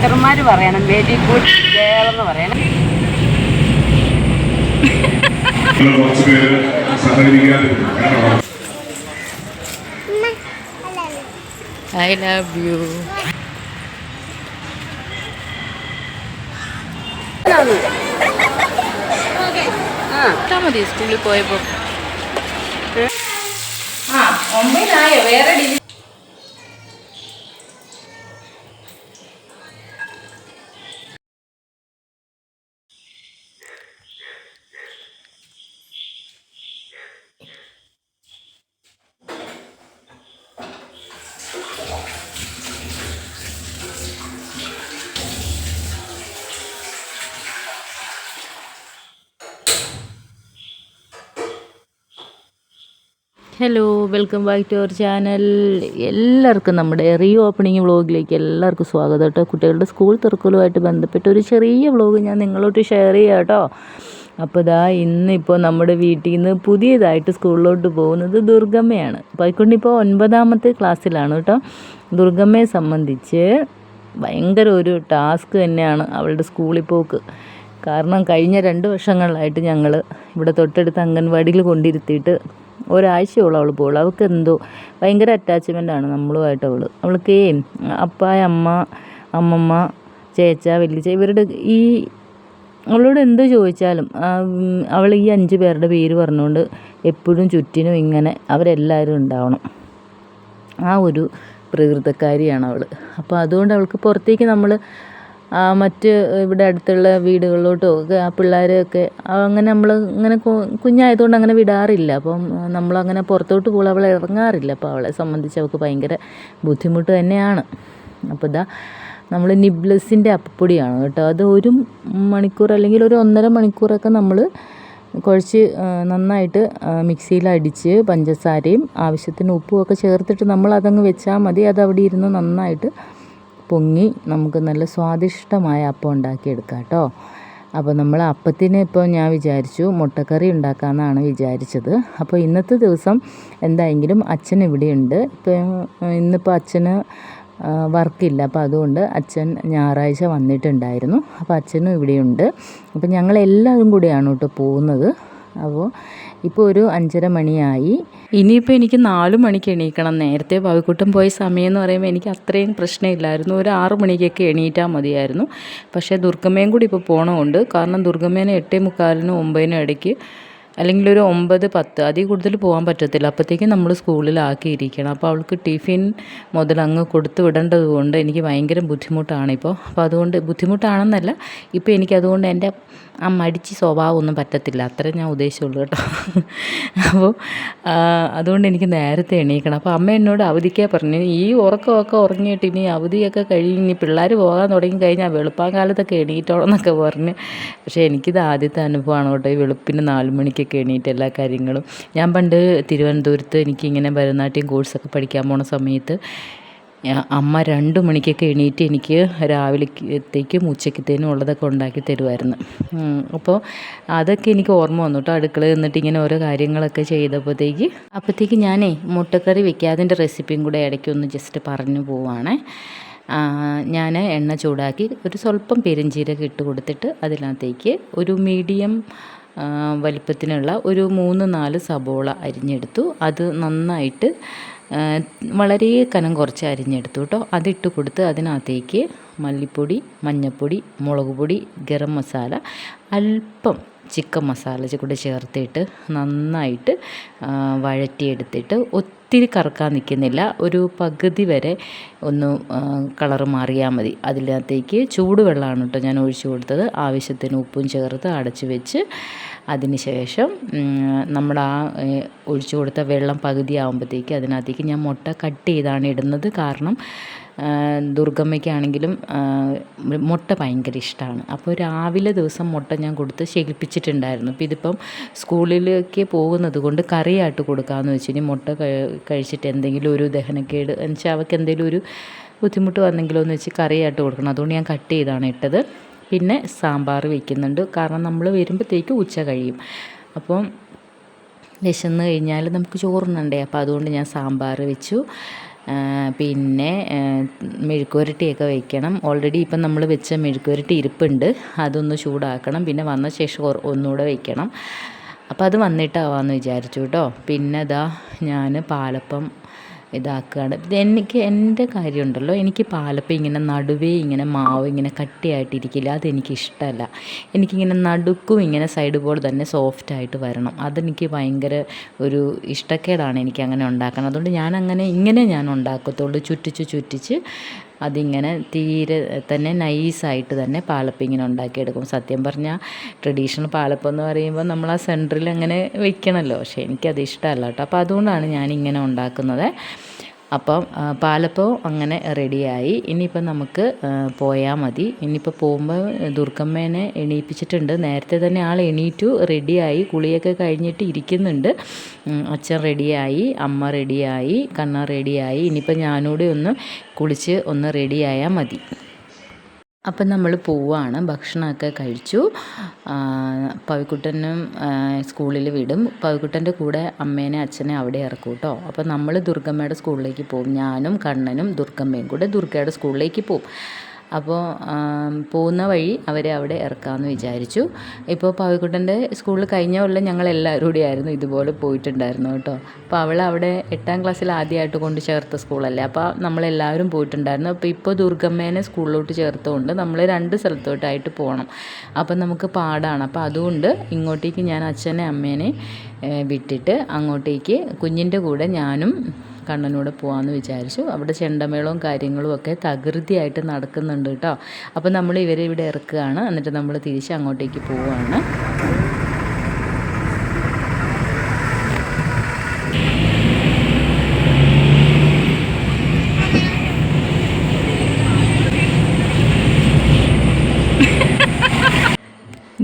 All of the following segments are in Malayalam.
ടീച്ചർമാർ പറയണം വെരി ഗുഡ് ഗേൾ എന്ന് പറയണം ഐ ലവ് യു ആ മതി സ്കൂളിൽ പോയപ്പോ ആ ഒമ്പതിനായോ വേറെ ഡിവി hello welcome back to our channel എല്ലാവർക്കും നമ്മുടെ റീ ഓപ്പണിംഗ് വ്ളോഗിലേക്ക് എല്ലാവർക്കും സ്വാഗതം കേട്ടോ. കുട്ടികളുടെ സ്കൂൾ തുറക്കലുമായിട്ട് ബന്ധപ്പെട്ട് ഒരു ചെറിയ വ്ളോഗ് ഞാൻ നിങ്ങളോട്ട് ഷെയർ ചെയ്യാം കേട്ടോ. അപ്പോൾ ഇതാ ഇന്നിപ്പോൾ നമ്മുടെ വീട്ടിൽ നിന്ന് പുതിയതായിട്ട് സ്കൂളിലോട്ട് പോകുന്നത് ദുർഗമ്മയാണ്. പോയിക്കൊണ്ടിപ്പോൾ ഒൻപതാമത്തെ ക്ലാസ്സിലാണ് കേട്ടോ. ദുർഗമ്മയെ സംബന്ധിച്ച് ഭയങ്കര ഒരു ടാസ്ക് തന്നെയാണ് അവളുടെ സ്കൂളിൽ പോക്ക്. കാരണം കഴിഞ്ഞ രണ്ട് വർഷങ്ങളിലായിട്ട് ഞങ്ങൾ ഇവിടെ തൊട്ടടുത്ത് അംഗൻവാടിയിൽ കൊണ്ടിരുത്തിയിട്ട് ഒരാഴ്ചയോളം അവൾ പോകുള്ളൂ അവൾക്ക് എന്തോ ഭയങ്കര അറ്റാച്ച്മെന്റ് ആണ് നമ്മളുമായിട്ട് അവൾ. അവൾക്ക് അപ്പായ അമ്മ അമ്മമ്മ ചേച്ച വലിയ ഇവരുടെ ഈ അവളോട് എന്ത് ചോദിച്ചാലും അവൾ ഈ അഞ്ച് പേരുടെ പേര് പറഞ്ഞുകൊണ്ട് എപ്പോഴും ചുറ്റിനും ഇങ്ങനെ അവരെല്ലാവരും ഉണ്ടാവണം. ആ ഒരു പ്രകൃതക്കാരിയാണ് അവൾ. അപ്പോൾ അതുകൊണ്ട് അവൾക്ക് പുറത്തേക്ക് നമ്മൾ മറ്റ് ഇവിടെ അടുത്തുള്ള വീടുകളിലോട്ടോ ഒക്കെ ആ പിള്ളേരെയൊക്കെ അങ്ങനെ നമ്മൾ ഇങ്ങനെ കുഞ്ഞായതുകൊണ്ട് അങ്ങനെ വിടാറില്ല. അപ്പം നമ്മളങ്ങനെ പുറത്തോട്ട് പോകുമ്പോൾ അവളെ ഇറങ്ങാറില്ല. അപ്പോൾ അവളെ സംബന്ധിച്ച് അവൾക്ക് ഭയങ്കര ബുദ്ധിമുട്ട് തന്നെയാണ്. അപ്പോൾ ഇതാ നമ്മൾ നിബ്ലസിന്റെ അപ്പപ്പൊടിയാണ് കേട്ടോ. അത് ഒരു മണിക്കൂർ അല്ലെങ്കിൽ ഒരു ഒന്നര മണിക്കൂറൊക്കെ നമ്മൾ കുഴച്ച് നന്നായിട്ട് മിക്സിയിൽ അടിച്ച് പഞ്ചസാരയും ആവശ്യത്തിന് ഉപ്പും ഒക്കെ ചേർത്തിട്ട് നമ്മൾ അതങ്ങ് വെച്ചാൽ മതി. അത് അവിടെ ഇരുന്ന് നന്നായിട്ട് പൊങ്ങി നമുക്ക് നല്ല സ്വാദിഷ്ടമായ അപ്പം ഉണ്ടാക്കിയെടുക്കാം കേട്ടോ. അപ്പോൾ നമ്മൾ അപ്പത്തിന് ഇപ്പോൾ ഞാൻ വിചാരിച്ചു മുട്ടക്കറി ഉണ്ടാക്കാമെന്നാണ് വിചാരിച്ചത്. അപ്പോൾ ഇന്നത്തെ ദിവസം എന്തായെങ്കിലും അച്ഛൻ ഇവിടെയുണ്ട്. ഇപ്പോൾ ഇന്നിപ്പോൾ അച്ഛന് വർക്കില്ല. അപ്പോൾ അതുകൊണ്ട് അച്ഛൻ ഞായറാഴ്ച വന്നിട്ടുണ്ടായിരുന്നു. അപ്പോൾ അച്ഛനും ഇവിടെയുണ്ട്. അപ്പോൾ ഞങ്ങളെല്ലാവരും കൂടിയാണ് കേട്ടോ പോകുന്നത്. അപ്പോൾ ഇപ്പോൾ ഒരു അഞ്ചര മണിയായി. ഇനിയിപ്പോൾ എനിക്ക് നാല് മണിക്ക് എണീക്കണം. നേരത്തെ വകുക്കൂട്ടം പോയ സമയം എന്ന് പറയുമ്പോൾ എനിക്ക് അത്രയും പ്രശ്നമില്ലായിരുന്നു. ഒരു ആറ് മണിക്കൊക്കെ എണീറ്റാൽ മതിയായിരുന്നു. പക്ഷേ ദുർഗമ്മയും കൂടി ഇപ്പോൾ പോകണമുണ്ട് കാരണം ദുർഗമ്മേനെ എട്ടേ മുക്കാലിനും ഒമ്പതിനും ഇടയ്ക്ക് അല്ലെങ്കിൽ ഒരു ഒമ്പത് പത്ത് അതിൽ കൂടുതൽ പോകാൻ പറ്റത്തില്ല. അപ്പോഴത്തേക്കും നമ്മൾ സ്കൂളിലാക്കിയിരിക്കണം. അപ്പോൾ അവൾക്ക് ടിഫിൻ മുതൽ അങ്ങ് കൊടുത്തു വിടേണ്ടത് കൊണ്ട് എനിക്ക് ഭയങ്കര ബുദ്ധിമുട്ടാണ് ഇപ്പോൾ അപ്പോൾ അതുകൊണ്ട് ബുദ്ധിമുട്ടാണെന്നല്ല ഇപ്പോൾ എനിക്കതുകൊണ്ട് എന്റെ ആ മടിച്ച് സ്വഭാവമൊന്നും പറ്റത്തില്ല. അത്രേ ഞാൻ ഉദ്ദേശിച്ചുള്ളൂ കേട്ടോ. അപ്പോൾ അതുകൊണ്ട് എനിക്ക് നേരത്തെ എണീക്കണം. അപ്പോൾ അമ്മ എന്നോട് അവധിക്കേ പറഞ്ഞു. ഈ ഉറക്കമൊക്കെ ഉറങ്ങിയിട്ട് ഇനി അവധിയൊക്കെ കഴിഞ്ഞ് ഇനി പിള്ളേർ പോകാൻ തുടങ്ങി കഴിഞ്ഞാൽ വെളുപ്പാങ്കാലത്തൊക്കെ എണീറ്റോളം എന്നൊക്കെ പറഞ്ഞ്. പക്ഷേ എനിക്കിത് ആദ്യത്തെ അനുഭവമാണ് കേട്ടോ. ഈ വെളുപ്പിന് നാല് മണിക്കൊക്കെ എണീറ്റ് എല്ലാ കാര്യങ്ങളും. ഞാൻ പണ്ട് തിരുവനന്തപുരത്ത് എനിക്കിങ്ങനെ ഭരതനാട്യം കോഴ്സൊക്കെ പഠിക്കാൻ പോണ സമയത്ത് അമ്മ രണ്ട് മണിക്കൊക്കെ എണീറ്റ് എനിക്ക് രാവിലത്തേക്കും ഉച്ചക്കത്തേനും ഉള്ളതൊക്കെ ഉണ്ടാക്കി തരുമായിരുന്നു അപ്പോൾ അതൊക്കെ എനിക്ക് ഓർമ്മ വന്നു കേട്ടോ അടുക്കളയിൽ നിന്നിട്ട് ഇങ്ങനെ ഓരോ കാര്യങ്ങളൊക്കെ ചെയ്തപ്പോഴത്തേക്ക് അപ്പോഴത്തേക്ക് ഞാനേ മുട്ടക്കറി വെക്കുക അതിന്റെ റെസിപ്പിയും കൂടെ ഇടയ്ക്കൊന്ന് ജസ്റ്റ് പറഞ്ഞു പോവാണേ. ഞാൻ എണ്ണ ചൂടാക്കി ഒരു സ്വല്പം പെരിഞ്ചീരകം ഇട്ട് കൊടുത്തിട്ട് അതിനകത്തേക്ക് ഒരു മീഡിയം വലിപ്പത്തിനുള്ള ഒരു മൂന്ന് നാല് സബോള അരിഞ്ഞെടുത്തു. അത് നന്നായിട്ട് വളരെ കനം കുറച്ച് അരിഞ്ഞെടുത്തു കേട്ടോ. അതിട്ട് കൊടുത്ത് അതിനകത്തേക്ക് മല്ലിപ്പൊടി മഞ്ഞൾപ്പൊടി മുളക് പൊടി ഗരം മസാല അല്പം ചിക്കൻ മസാല കൂടെ ചേർത്തിട്ട് നന്നായിട്ട് വഴറ്റിയെടുത്തിട്ട് ഒത്തിരി കറക്കാൻ നിൽക്കുന്നില്ല. ഒരു പകുതി വരെ ഒന്ന് കളർ മാറിയാൽ മതി. അതിനകത്തേക്ക് ചൂടുവെള്ളമാണ് കേട്ടോ ഞാൻ ഒഴിച്ചു കൊടുത്തത്. ആവശ്യത്തിന് ഉപ്പും ചേർത്ത് അടച്ചു വെച്ച് അതിന് ശേഷം നമ്മുടെ ആ ഒഴിച്ചു കൊടുത്ത വെള്ളം പകുതി ആകുമ്പോഴത്തേക്ക് അതിനകത്തേക്ക് ഞാൻ മുട്ട കട്ട് ചെയ്താണ് ഇടുന്നത്. കാരണം ദുർഗമ്മയ്ക്കാണെങ്കിലും മുട്ട ഭയങ്കര ഇഷ്ടമാണ് അപ്പോൾ രാവിലെ ദിവസം മുട്ട ഞാൻ കൊടുത്ത് ശേഖരിപ്പിച്ചിട്ടുണ്ടായിരുന്നു. അപ്പോൾ ഇതിപ്പം സ്കൂളിലേക്ക് പോകുന്നത് കൊണ്ട് കറിയായിട്ട് കൊടുക്കാമെന്ന് വെച്ച് ഇനി മുട്ട കഴിച്ചിട്ട് എന്തെങ്കിലും ഒരു ദഹനക്കേട് എന്ന് വെച്ചാൽ അവൾക്ക് എന്തെങ്കിലും ഒരു ബുദ്ധിമുട്ട് വന്നെങ്കിലോ എന്ന് വെച്ച് കറിയായിട്ട് കൊടുക്കണം. അതുകൊണ്ട് ഞാൻ കട്ട് ചെയ്താണ് ഇട്ടത്. പിന്നെ സാമ്പാർ വയ്ക്കുന്നുണ്ട് കാരണം നമ്മൾ വരുമ്പോഴത്തേക്ക് ഉച്ച കഴിയും. അപ്പം വിശന്ന് കഴിഞ്ഞാൽ നമുക്ക് ചോറുണ്ണണ്ടേ. അപ്പോൾ അതുകൊണ്ട് ഞാൻ സാമ്പാർ വെച്ചു. പിന്നെ മെഴുക്കുവരട്ടിയൊക്കെ വയ്ക്കണം ഓൾറെഡി ഇപ്പം നമ്മൾ വെച്ച മെഴുക്കുവരട്ടി ഇരിപ്പുണ്ട്. അതൊന്ന് ചൂടാക്കണം. പിന്നെ വന്ന ശേഷം ഒന്നുകൂടെ വയ്ക്കണം അപ്പോൾ അത് വന്നിട്ടാവാമെന്ന് വിചാരിച്ചു കേട്ടോ. പിന്നെ ഇതാ ഞാൻ പാലപ്പം ഇതാക്കുകയാണ് ഇത് എനിക്ക് എന്റെ കാര്യമുണ്ടല്ലോ. എനിക്ക് പാലപ്പം ഇങ്ങനെ നടുവേ ഇങ്ങനെ മാവ് ഇങ്ങനെ കട്ടിയായിട്ടിരിക്കില്ല. അതെനിക്ക് ഇഷ്ടമല്ല എനിക്കിങ്ങനെ നടുക്കും ഇങ്ങനെ സൈഡ് പോലെ തന്നെ സോഫ്റ്റ് ആയിട്ട് വരണം. അതെനിക്ക് ഭയങ്കര ഒരു ഇഷ്ടക്കേടാണ് എനിക്ക് അങ്ങനെ ഉണ്ടാക്കണം അതുകൊണ്ട് ഞാൻ അങ്ങനെ ഇങ്ങനെ ഞാൻ ഉണ്ടാക്കത്തുള്ളൂ. ചുറ്റിച്ച് ചുറ്റിച്ച് അതിങ്ങനെ തീരെ തന്നെ നൈസായിട്ട് തന്നെ പാലപ്പം ഇങ്ങനെ ഉണ്ടാക്കിയെടുക്കും. സത്യം പറഞ്ഞാൽ ട്രഡീഷണൽ പാലപ്പം എന്ന് പറയുമ്പോൾ നമ്മൾ ആ സെന്ററിൽ അങ്ങനെ വെക്കണമല്ലോ പക്ഷേ എനിക്കത് ഇഷ്ടമല്ല കേട്ടോ. അപ്പോൾ അതുകൊണ്ടാണ് ഞാൻ ഇങ്ങനെ ഉണ്ടാക്കുന്നത്. അപ്പം പാലപ്പവും അങ്ങനെ റെഡിയായി. ഇനിയിപ്പം നമുക്ക് പോയാൽ മതി. ഇനിയിപ്പോൾ പോകുമ്പോൾ ദുർഗമ്മേനെ എണീപ്പിച്ചിട്ടുണ്ട്. നേരത്തെ തന്നെ ആൾ എണീറ്റു റെഡിയായി കുളിയൊക്കെ കഴിഞ്ഞിട്ട് ഇരിക്കുന്നുണ്ട്. അച്ഛൻ റെഡിയായി അമ്മ റെഡിയായി കണ്ണ റെഡിയായി. ഇനിയിപ്പോൾ ഞാനൂടെ ഒന്ന് കുളിച്ച് ഒന്ന് റെഡിയായാൽ മതി. അപ്പം നമ്മൾ പോവാണ് ഭക്ഷണമൊക്കെ കഴിച്ചു. പവിക്കുട്ടനും സ്കൂളിൽ വിടും. പവിക്കുട്ടന്റെ കൂടെ അമ്മേനെ അച്ഛനെ അവിടെ ഇറക്കും കേട്ടോ. അപ്പം നമ്മൾ ദുർഗമ്മയുടെ സ്കൂളിലേക്ക് പോകും. ഞാനും കണ്ണനും ദുർഗമ്മയും കൂടെ ദുർഗയുടെ സ്കൂളിലേക്ക് പോകും. അപ്പോൾ പോകുന്ന വഴി അവരെ അവിടെ ഇറക്കാമെന്ന് വിചാരിച്ചു. ഇപ്പോൾ പാവിക്കുട്ടന്റെ സ്കൂളിൽ കഴിഞ്ഞ കൊല്ലം ഞങ്ങൾ എല്ലാവരും കൂടി ആയിരുന്നു ഇതുപോലെ പോയിട്ടുണ്ടായിരുന്നു കേട്ടോ. അപ്പോൾ അവൾ അവിടെ എട്ടാം ക്ലാസ്സിൽ ആദ്യമായിട്ട് കൊണ്ട് ചേർത്ത സ്കൂളല്ലേ? അപ്പോൾ നമ്മളെല്ലാവരും പോയിട്ടുണ്ടായിരുന്നു. അപ്പോൾ ഇപ്പോൾ ദുർഗമ്മേനെ സ്കൂളിലോട്ട് ചേർത്തുകൊണ്ട് നമ്മൾ രണ്ട് സ്ഥലത്തോട്ടായിട്ട് പോകണം അപ്പം നമുക്ക് പാടാണ്. അപ്പോൾ അതുകൊണ്ട് ഇങ്ങോട്ടേക്ക് ഞാൻ അച്ഛനെ അമ്മേനെ വിട്ടിട്ട് അങ്ങോട്ടേക്ക് കുഞ്ഞിന്റെ കൂടെ ഞാനും കണ്ണനൂടെ പോകാമെന്ന് വിചാരിച്ചു. അവിടെ ചെണ്ടമേളവും കാര്യങ്ങളും ഒക്കെ തകൃതിയായിട്ട് നടക്കുന്നുണ്ട് കേട്ടോ. അപ്പോൾ നമ്മൾ ഇവരെ ഇവിടെ ഇറക്കുകയാണ്. എന്നിട്ട് നമ്മൾ തിരിച്ച് അങ്ങോട്ടേക്ക് പോവുകയാണ്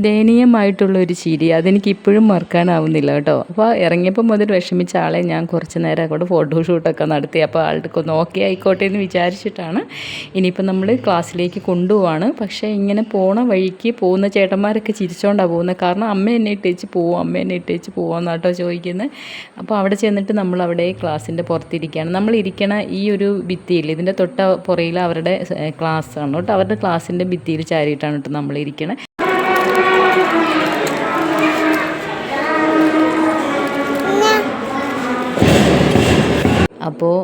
ദയനീയമായിട്ടുള്ള ഒരു ചിരി. അതെനിക്ക് ഇപ്പോഴും മറക്കാനാവുന്നില്ല കേട്ടോ. അപ്പോൾ ഇറങ്ങിയപ്പോൾ മുതൽ വിഷമിച്ച ആളെ ഞാൻ കുറച്ച് നേരം അങ്ങോട്ട് ഫോട്ടോഷൂട്ടൊക്കെ നടത്തി. അപ്പോൾ ആൾക്ക് ഒന്ന് ഓക്കെ ആയിക്കോട്ടെ എന്ന് വിചാരിച്ചിട്ടാണ് ഇനിയിപ്പോൾ നമ്മൾ ക്ലാസ്സിലേക്ക് കൊണ്ടുപോവാണ്. പക്ഷേ ഇങ്ങനെ പോണ വഴിക്ക് പോകുന്ന ചേട്ടന്മാരൊക്കെ ചിരിച്ചോണ്ടാണ് പോകുന്നത് കാരണം അമ്മ എന്നെ ഇട്ടേച്ച് പോവും അമ്മ എന്നെ ഇട്ടേച്ച് പോവാന്നാട്ടോ ചോദിക്കുന്നത് അപ്പോൾ അവിടെ ചെന്നിട്ട് നമ്മൾ അവിടെ ക്ലാസ്സിന്റെ പുറത്തിരിക്കുകയാണ് നമ്മൾ ഇരിക്കണ ഈ ഒരു ഭിത്തിയിൽ ഇതിന്റെ തൊട്ട പുറയിൽ അവരുടെ ക്ലാസ് ആണ് കേട്ടോ അവരുടെ ക്ലാസ്സിന്റെ ഭിത്തിയിൽ ചാരിയിട്ടാണ് കേട്ടോ നമ്മൾ ഇരിക്കണത് അപ്പോൾ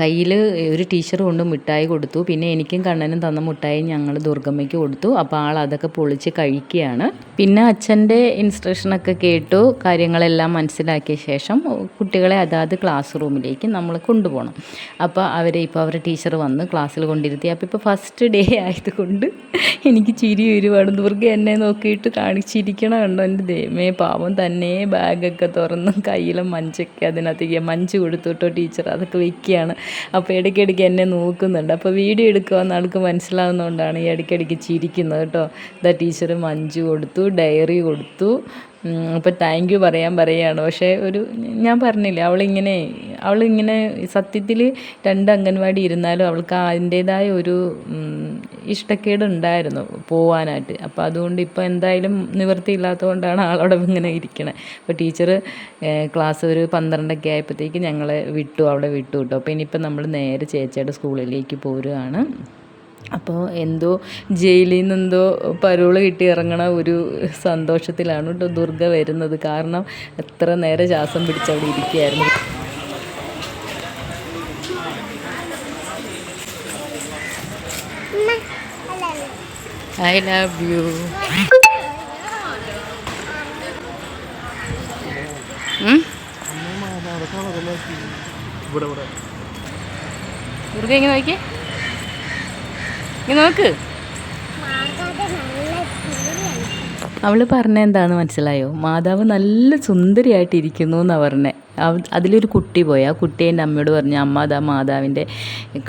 കയ്യിൽ ഒരു ടീച്ചർ കൊണ്ട് മിഠായി കൊടുത്തു. പിന്നെ എനിക്കും കണ്ണനും തന്ന മിഠായി ഞങ്ങൾ ദുർഗമ്മയ്ക്ക് കൊടുത്തു. അപ്പോൾ ആൾ അതൊക്കെ പൊളിച്ച് കഴിക്കുകയാണ്. പിന്നെ അച്ഛന്റെ ഇൻസ്ട്രക്ഷനൊക്കെ കേട്ടു. കാര്യങ്ങളെല്ലാം മനസ്സിലാക്കിയ ശേഷം കുട്ടികളെ അതാത് ക്ലാസ് റൂമിലേക്ക് നമ്മൾ കൊണ്ടുപോകണം അപ്പോൾ അവരെ ഇപ്പോൾ അവരുടെ ടീച്ചർ വന്ന് ക്ലാസ്സിൽ കൊണ്ടിരുത്തി. അപ്പോൾ ഇപ്പോൾ ഫസ്റ്റ് ഡേ ആയതുകൊണ്ട് എനിക്ക് ചിരി ഒരുപാട്. ദുർഗ എന്നെ നോക്കിയിട്ട് കാണിച്ചിരിക്കണം കണ്ടോ? എന്റെ ദൈവമേ പാവം തന്നെ. ബാഗൊക്കെ തുറന്ന് കയ്യിലെ മഞ്ചൊക്കെ അതിനകത്തേക്ക് മഞ്ച് കൊടുത്തു കേട്ടോ ടീച്ചർ അതൊക്കെ വെക്കുകയാണ്. അപ്പോൾ ഇടയ്ക്കിടയ്ക്ക് എന്നെ നോക്കുന്നുണ്ട്. അപ്പോൾ വീഡിയോ എടുക്കുമെന്ന് ആൾക്ക് മനസ്സിലാവുന്നതുകൊണ്ടാണ് ഈ ഇടയ്ക്കിടയ്ക്ക് ചിരിക്കുന്നത് കേട്ടോ. ഇതാ ടീച്ചർ മഞ്ചു കൊടുത്തു ഡയറി കൊടുത്തു. അപ്പോൾ താങ്ക് യു പറയാൻ പറയുകയാണ്. പക്ഷേ ഒരു ഞാൻ പറഞ്ഞില്ല അവളിങ്ങനെ അവളിങ്ങനെ സത്യത്തിൽ രണ്ട് അംഗൻവാടി ഇരുന്നാലും അവൾക്ക് അതിന്റേതായ ഒരു ഉം, ഇഷ്ടക്കേട് ഉണ്ടായിരുന്നു പോവാനായിട്ട്. അപ്പോൾ അതുകൊണ്ട് ഇപ്പോൾ എന്തായാലും നിവൃത്തിയില്ലാത്തതുകൊണ്ടാണ് ആളവിടെ ഇങ്ങനെ ഇരിക്കണത് അപ്പോൾ ടീച്ചർ ക്ലാസ് ഒരു പന്ത്രണ്ടൊക്കെ ആയപ്പോഴത്തേക്ക് ഞങ്ങളെ വിട്ടു അവിടെ വിട്ടു കേട്ടോ അപ്പോൾ ഇനിയിപ്പോൾ നമ്മൾ നേരെ ചേച്ചിയുടെ സ്കൂളിലേക്ക് പോരുകയാണ് അപ്പോൾ എന്തോ ജയിലിൽ നിന്നെന്തോ പരോൾ കിട്ടി ഇറങ്ങണ ഒരു സന്തോഷത്തിലാണ് കേട്ടോ ദുർഗ വരുന്നത്. കാരണം എത്ര നേരം ശ്വാസം പിടിച്ച് അവിടെ ഇരിക്കുകയായിരുന്നു. ഐ ലവ് യു ദുർഗ ഇങ്ങനെ നോക്കിയേ. ഇങ്ങനെ നോക്ക്. അവൾ പറഞ്ഞ മനസ്സിലായോ? മാതാവ് നല്ല സുന്ദരിയായിട്ടിരിക്കുന്നു എന്നാ പറഞ്ഞേ. അതിലൊരു കുട്ടി പോയി. ആ കുട്ടി എന്റെ അമ്മയോട് പറഞ്ഞു അമ്മ അതാ മാതാവിന്റെ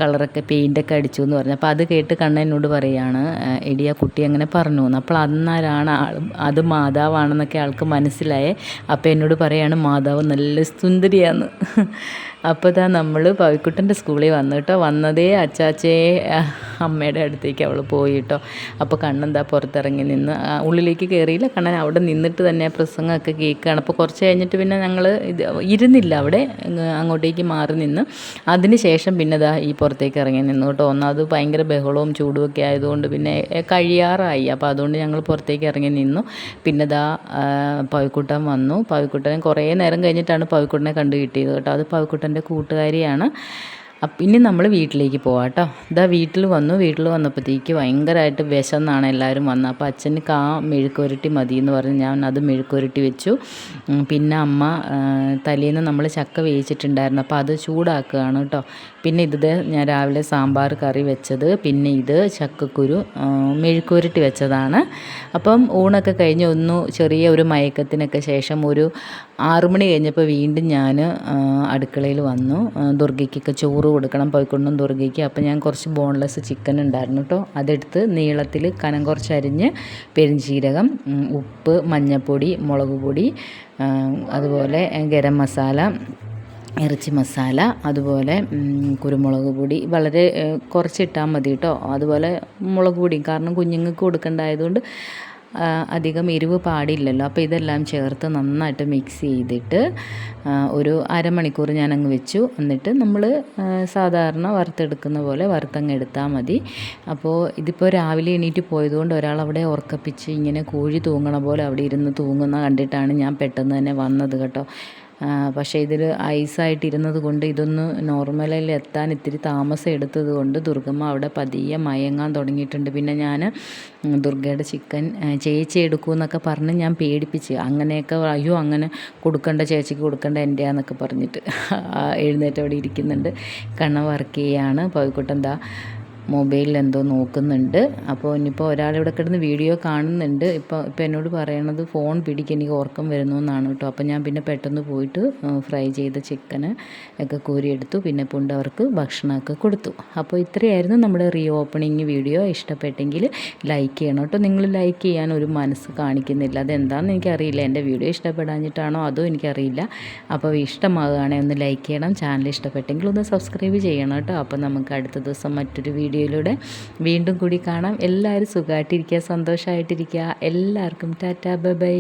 കളറൊക്കെ പെയിന്റൊക്കെ അടിച്ചു എന്ന് പറഞ്ഞു. അപ്പോൾ അത് കേട്ട് കണ്ണ എന്നോട് പറയുകയാണ് "ഏഹ്, എടി ആ കുട്ടി അങ്ങനെ പറഞ്ഞു. എന്ന് അപ്പോൾ അന്നാരാണ് ആൾ അത് മാതാവാണെന്നൊക്കെ ആൾക്ക് മനസ്സിലായേ. അപ്പോൾ എന്നോട് പറയാണ് മാതാവ് നല്ല സുന്ദരിയാന്ന്. അപ്പോൾ ഇതാ നമ്മൾ പവിക്കുട്ടന്റെ സ്കൂളിൽ വന്നു കേട്ടോ വന്നതേ അച്ചാച്ചയെ അമ്മയുടെ അടുത്തേക്ക് അവൾ പോയി കേട്ടോ അപ്പോൾ കണ്ണെന്താ പുറത്തിറങ്ങി നിന്ന് ഉള്ളിലേക്ക് കയറിയില്ല കണ്ണൻ അവിടെ നിന്നിട്ട് തന്നെ പ്രസംഗമൊക്കെ കേൾക്കുകയാണ്. അപ്പോൾ കുറച്ച് കഴിഞ്ഞിട്ട് പിന്നെ ഞങ്ങൾ ഇത് ഇരുന്നില്ല അവിടെ അങ്ങ് അങ്ങോട്ടേക്ക് മാറി നിന്ന്. അതിന് ശേഷം പിന്നെ ഇതാ ഈ പുറത്തേക്ക് ഇറങ്ങി നിന്നു കേട്ടോ ഒന്നാമത് ഭയങ്കര ബഹളവും ചൂടും ഒക്കെ ആയതുകൊണ്ട് പിന്നെ കഴിയാറായി. അപ്പോൾ അതുകൊണ്ട് ഞങ്ങൾ പുറത്തേക്ക് ഇറങ്ങി നിന്നു. പിന്നെ ദാ പവിക്കുട്ടൻ വന്നു. പവിക്കുട്ടനെ കുറേ നേരം കഴിഞ്ഞിട്ടാണ് പവിക്കുട്ടനെ കണ്ടു കിട്ടിയത് കേട്ടോ അത് പവിക്കുട്ടന്റെ കൂട്ടുകാരിയാണ്. ഇനി നമ്മൾ വീട്ടിലേക്ക് പോവാം കേട്ടോ ഇതാ വീട്ടിൽ വന്നു. വീട്ടിൽ വന്നപ്പോഴത്തേക്ക് ഭയങ്കരമായിട്ട് വിശന്നാണ് എല്ലാവരും വന്നത്. അപ്പോൾ അച്ഛന് കാ മെഴുക്കുരട്ടി മതി എന്ന് പറഞ്ഞ് ഞാൻ അത് മെഴുക്കുരട്ടി വെച്ചു. പിന്നെ അമ്മ തലേന്ന് നമ്മൾ ചക്ക വേവിച്ചിട്ടുണ്ടായിരുന്നു. അപ്പോൾ അത് ചൂടാക്കുകയാണ് കേട്ടോ പിന്നെ ഇത് ഞാൻ രാവിലെ സാമ്പാർ കറി വെച്ചത്. പിന്നെ ഇത് ചക്കക്കുരു മെഴുക്കുരുട്ടി വെച്ചതാണ്. അപ്പം ഊണൊക്കെ കഴിഞ്ഞ് ഒന്ന് ചെറിയ ഒരു മയക്കത്തിനൊക്കെ ശേഷം ഒരു ആറുമണി കഴിഞ്ഞപ്പോൾ വീണ്ടും ഞാൻ അടുക്കളയിൽ വന്നു. ദുർഗയ്ക്കൊക്കെ ചോറ് കൊടുക്കണം പോയിക്കൊണ്ടും ദുർഗയ്ക്ക്. അപ്പോൾ ഞാൻ കുറച്ച് ബോൺലെസ് ചിക്കൻ ഉണ്ടായിരുന്നു കേട്ടോ അതെടുത്ത് നീളത്തിൽ കനം കുറച്ചരിഞ്ഞ് പെരിഞ്ചീരകം ഉപ്പ് മഞ്ഞൾപ്പൊടി മുളക് പൊടി അതുപോലെ ഗരം മസാല ഇറച്ചി മസാല അതുപോലെ കുരുമുളക് പൊടി. വളരെ കുറച്ചിട്ടാൽ മതി കേട്ടോ അതുപോലെ മുളക് പൊടി കാരണം കുഞ്ഞുങ്ങൾക്ക് കൊടുക്കേണ്ടതായതുകൊണ്ട് അധികം എരിവ് പാടില്ലല്ലോ. അപ്പോൾ ഇതെല്ലാം ചേർത്ത് നന്നായിട്ട് മിക്സ് ചെയ്തിട്ട് ഒരു അരമണിക്കൂർ ഞാനങ്ങ് വെച്ചു. എന്നിട്ട് നമ്മൾ സാധാരണ വറുത്തെടുക്കുന്ന പോലെ വറുത്തങ്ങ് എടുത്താൽ മതി. അപ്പോൾ ഇതിപ്പോൾ രാവിലെ എണീറ്റ് പോയതുകൊണ്ട് ഒരാൾ അവിടെ ഉറക്കപ്പിച്ച് ഇങ്ങനെ കോഴി തൂങ്ങണ പോലെ അവിടെ ഇരുന്ന് തൂങ്ങുന്ന കണ്ടിട്ടാണ് ഞാൻ പെട്ടെന്ന് തന്നെ വന്നത് കേട്ടോ. പക്ഷേ ഇതിൽ ഐസായിട്ടിരുന്നത് കൊണ്ട് ഇതൊന്ന് നോർമലിൽ എത്താൻ ഇത്തിരി താമസം എടുത്തത് കൊണ്ട് ദുർഗമ്മ അവിടെ പതിയെ മയങ്ങാൻ തുടങ്ങിയിട്ടുണ്ട്. പിന്നെ ഞാൻ ദുർഗയുടെ ചിക്കൻ ചേച്ചി എടുക്കുമെന്നൊക്കെ പറഞ്ഞ് ഞാൻ പേടിപ്പിച്ച് അങ്ങനെയൊക്കെ അയ്യോ അങ്ങനെ കൊടുക്കണ്ട ചേച്ചിക്ക് കൊടുക്കണ്ട എന്റെയാന്നൊക്കെ പറഞ്ഞിട്ട് ആ, എഴുന്നേറ്റ് അവിടെ ഇരിക്കുന്നുണ്ട്. കണ്ണ വർക്ക് ചെയ്യാണ്. പവിക്കുട്ടൻ എന്താ മൊബൈലിൽ എന്തോ നോക്കുന്നുണ്ട്. അപ്പോൾ ഇനിയിപ്പോൾ ഒരാളിവിടെ കിടന്ന് വീഡിയോ കാണുന്നുണ്ട്. ഇപ്പോൾ ഇപ്പോൾ എന്നോട് പറയണത് ഫോൺ പിടിക്ക് എനിക്ക് ഉറക്കം വരുന്നു എന്നാണ് കേട്ടോ. അപ്പോൾ ഞാൻ പിന്നെ പെട്ടെന്ന് പോയിട്ട് ഫ്രൈ ചെയ്ത ചിക്കന് ഒക്കെ കോരിയെടുത്തു. പിന്നെ പുണ്ട് അവർക്ക് ഭക്ഷണമൊക്കെ കൊടുത്തു. അപ്പോൾ ഇത്രയായിരുന്നു നമ്മുടെ റീ ഓപ്പണിങ് വീഡിയോ. ഇഷ്ടപ്പെട്ടെങ്കിൽ ലൈക്ക് ചെയ്യണം കേട്ടോ. നിങ്ങൾ ലൈക്ക് ചെയ്യാൻ ഒരു മനസ്സ് കാണിക്കുന്നില്ല. അതെന്താണെന്ന് എനിക്കറിയില്ല. എന്റെ വീഡിയോ ഇഷ്ടപ്പെടാഞ്ഞിട്ടാണോ? അതോ എനിക്കറിയില്ല. അപ്പോൾ ഇഷ്ടമാകുകയാണെങ്കിൽ ഒന്ന് ലൈക്ക് ചെയ്യണം. ചാനൽ ഇഷ്ടപ്പെട്ടെങ്കിൽ ഒന്ന് സബ്സ്ക്രൈബ് ചെയ്യണം കേട്ടോ. അപ്പോൾ നമുക്ക് അടുത്ത ദിവസം മറ്റൊരു വീഡിയോയിലൂടെ വീണ്ടും കൂടി കാണാം. എല്ലാവരും സുഖമായിട്ടിരിക്കുക സന്തോഷമായിട്ടിരിക്കുക. എല്ലാവർക്കും ടാറ്റാ ബൈ